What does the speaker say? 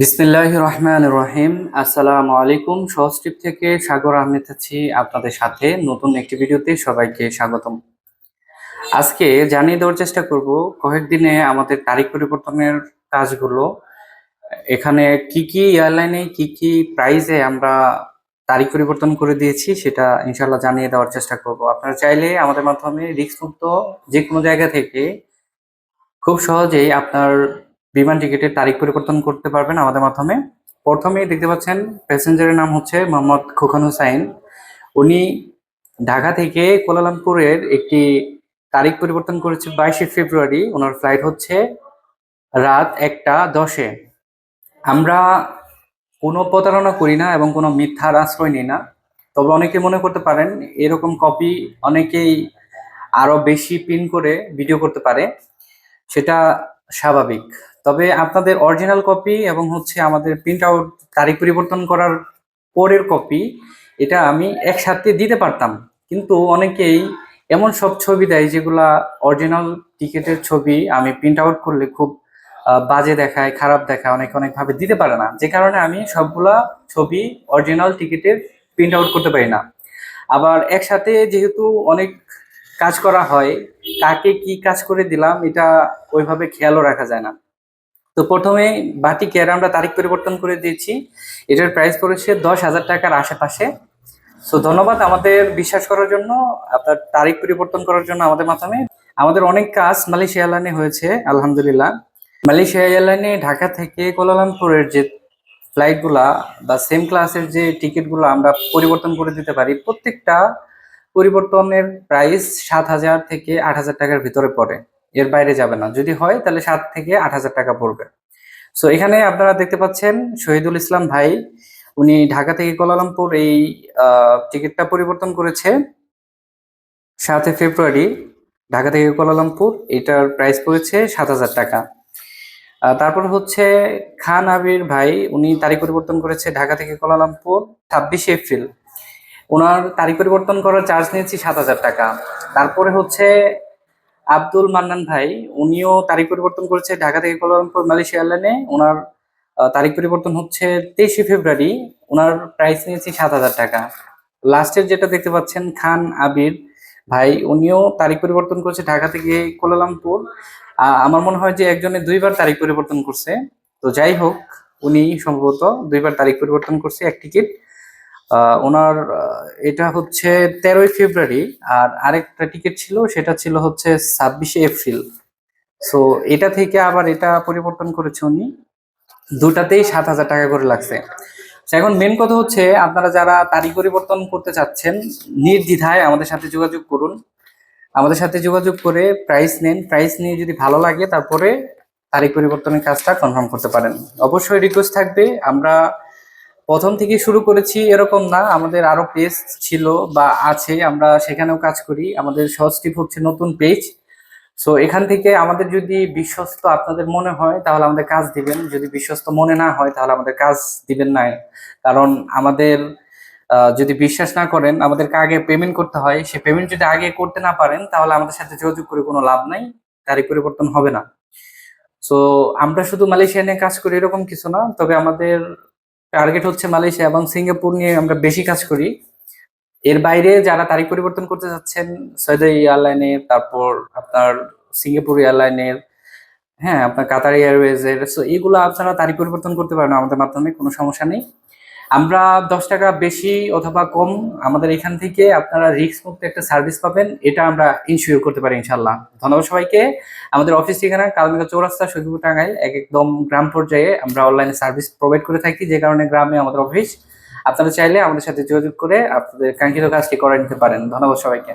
বিসমিল্লাহ রহমান রহিম। আসসালামু আলাইকুম। সহস্ট্রিপ থেকে সাগর আহমেদ আছি আপনাদের সাথে নতুন একটি ভিডিওতে সবাইকে স্বাগতম। আজকে জানিয়ে দেওয়ার চেষ্টা করব, কয়েকদিনে আমাদের তারিখ পরিবর্তনের কাজগুলো। এখানে কি কি এয়ারলাইনে কি কি প্রাইজে আমরা তারিখ পরিবর্তন করে দিয়েছি, সেটা ইনশাল্লাহ জানিয়ে দেওয়ার চেষ্টা করব। আপনারা চাইলে আমাদের মাধ্যমে রিস্ক মুক্ত যে কোনো জায়গা থেকে খুব সহজেই আপনার বিমান টিকিটের তারিখ পরিবর্তন করতে পারবেন আমাদের মাধ্যমে। প্রথমেই দেখতে পাচ্ছেন প্যাসেঞ্জারের নাম হচ্ছে মোহাম্মদ খোকান হুসাইন। উনি ঢাকা থেকে কোলালামপুরের একটি তারিখ পরিবর্তন করেছে বাইশে ফেব্রুয়ারি। ওনার ফ্লাইট হচ্ছে রাত একটা দশে। আমরা কোনো প্রতারণা করি না এবং কোনো মিথ্যার আশ্রয় নিই না। তবে অনেকে মনে করতে পারেন এরকম কপি অনেকেই আরও বেশি পিন করে ভিডিও করতে পারে। সেটা স্বাভাবিক। তবে আপনাদের অরিজিনাল কপি এবং হচ্ছে আমাদের প্রিন্ট আউট তারিখ পরিবর্তন করার পরের কপি এটা আমি একসাথে দিতে পারতাম। কিন্তু অনেকেই এমন সব ছবি দেয় যেগুলা অরিজিনাল টিকিটের ছবি আমি প্রিন্ট আউট করলে খুব বাজে দেখায়, খারাপ দেখায়, অনেক অনেকভাবে দিতে পারে না। যে কারণে আমি সবগুলা ছবি অরিজিনাল টিকিটের প্রিন্ট আউট করতে পারি না। আবার একসাথে যেহেতু অনেক কাজ করা হয়, কাকে কি কাজ করে দিলাম, এটা ওইভাবে খেয়ালও রাখা যায় না। প্রথমে বাটি কেয়ার আমরা তারিখ পরিবর্তন করে দিয়েছি। এটার প্রাইস পড়েছে দশ হাজার টাকার আশেপাশে। সো ধন্যবাদ আমাদের বিশ্বাস করার জন্য, আপনার তারিখ পরিবর্তন করার জন্য আমাদের মাধ্যমে। আমাদের অনেক কাজ মালয়েশিয়া এয়ারলাইনে হয়েছে, আলহামদুলিল্লাহ। মালয়েশিয়া এয়ারলাইনে ঢাকা থেকে কোলালামপুরের যে ফ্লাইটগুলা বা সেম ক্লাসের যে টিকিটগুলো আমরা পরিবর্তন করে দিতে পারি, প্রত্যেকটা পরিবর্তনের প্রাইস সাত হাজার থেকে আট হাজার টাকার ভিতরে পড়ে। এর বাইরে যাবে না। যদি হয়, তাহলে সাত থেকে আট হাজার টাকা পড়বে। সো এখানে আপনারা দেখতে পাচ্ছেন শহীদুল ইসলাম ভাই, উনি ঢাকা থেকে কোলালামপুর এই টিকিটটা পরিবর্তন করেছে। সাতই ফেব্রুয়ারি ঢাকা থেকে কোলালামপুর এটার প্রাইস পড়েছে সাত হাজার টাকা। তারপর হচ্ছে খান আবির ভাই, উনি তারিখ পরিবর্তন করেছে ঢাকা থেকে কোলালামপুর ছাব্বিশে এপ্রিল। ওনার তারিখ পরিবর্তন করার চার্জ নিয়েছি সাত হাজার টাকা। তারপরে হচ্ছে আব্দুল মান্নান ভাই, উনিও তারিখ পরিবর্তন করেছে ঢাকা থেকে কোলালামপুর মালয়েশিয়া এয়ারলাইনে। ওনার তারিখ পরিবর্তন হচ্ছে তেইশে ফেব্রুয়ারি। ওনার প্রাইস নিয়েছি সাত হাজার টাকা। লাস্টের যেটা দেখতে পাচ্ছেন, খান আবির ভাই, উনিও তারিখ পরিবর্তন করেছে ঢাকা থেকে কোলালামপুর আমার মনে হয় যে একজনে দুইবার তারিখ পরিবর্তন করছে। তো যাই হোক, উনি সম্ভবত দুইবার তারিখ পরিবর্তন করছে, এক টিকিট। ওনার এটা হচ্ছে তেরোই ফেব্রুয়ারি, আর আরেকটা টিকিট ছিল, সেটা ছিল হচ্ছে ছাব্বিশে এপ্রিল। সো এটা থেকে আবার এটা পরিবর্তন করেছে উনি। দুটাতেই সাত হাজার টাকা করে লাগছে। এখন মেন কথা হচ্ছে, আপনারা যারা তারিখ পরিবর্তন করতে চাচ্ছেন, নির্দ্বিধায় আমাদের সাথে যোগাযোগ করুন। আমাদের সাথে যোগাযোগ করে প্রাইস নেন। প্রাইস নিয়ে যদি ভালো লাগে, তারপরে তারিখ পরিবর্তনের কাজটা কনফার্ম করতে পারেন। অবশ্যই রিকোয়েস্ট থাকবে। আমরা প্রথম থেকে শুরু করেছি এরকম না। আমাদের আরও পেজ ছিল বা আছে, আমরা সেখানেও কাজ করি। আমাদের সহজ টিপ হচ্ছে নতুন পেজ সো এখান থেকে আমাদের যদি বিশ্বস্ত আপনাদের মনে হয়, তাহলে আমাদের কাজ দিবেন। যদি বিশ্বস্ত মনে না হয়, তাহলে আমাদের কাজ দিবেন না। কারণ আমাদের যদি বিশ্বাস না করেন, আমাদেরকে আগে পেমেন্ট করতে হয়। সে পেমেন্ট যদি আগে করতে না পারেন, তাহলে আমাদের সাথে যোগাযোগ করে কোনো লাভ নাই। তারিখ পরিবর্তন হবে না। সো আমরা শুধু মালয়েশিয়া নিয়ে কাজ করি এরকম কিছু না। তবে আমাদের টার্গেট হচ্ছে মালয়েশিয়া এবং সিঙ্গাপুর নিয়ে আমরা বেশি কাজ করি। এর বাইরে যারা তারিখ পরিবর্তন করতে যাচ্ছেন সৈয়দ এয়ারলাইনে তারপর আপনার সিঙ্গাপুর এয়ারলাইনের হ্যাঁ আপনার কাতার এয়ারওয়েজের সো এইগুলো আপনারা তারিখ পরিবর্তন করতে পারেন, আমাদের মাধ্যমে কোনো সমস্যা নেই। আমরা দশ টাকা বেশি অথবা কম আমাদের এখান থেকে আপনারা রিস্ক মুক্ত একটা সার্ভিস পাবেন। এটা আমরা ইনশিওর করতে পারি ইনশাল্লাহ ধন্যবাদ সবাইকে। আমাদের অফিস ঠিকানা কালমিকা চৌরাস্তা সখীপুর টাঙ্গাইল এক একদম গ্রাম পর্যায়ে আমরা অনলাইনে সার্ভিস প্রোভাইড করে থাকি, যে কারণে গ্রামে আমাদের অফিস আপনারা চাইলে আমাদের সাথে যোগাযোগ করে আপনাদের কাঙ্ক্ষিত কাজটি করে নিতে পারেন। ধন্যবাদ সবাইকে।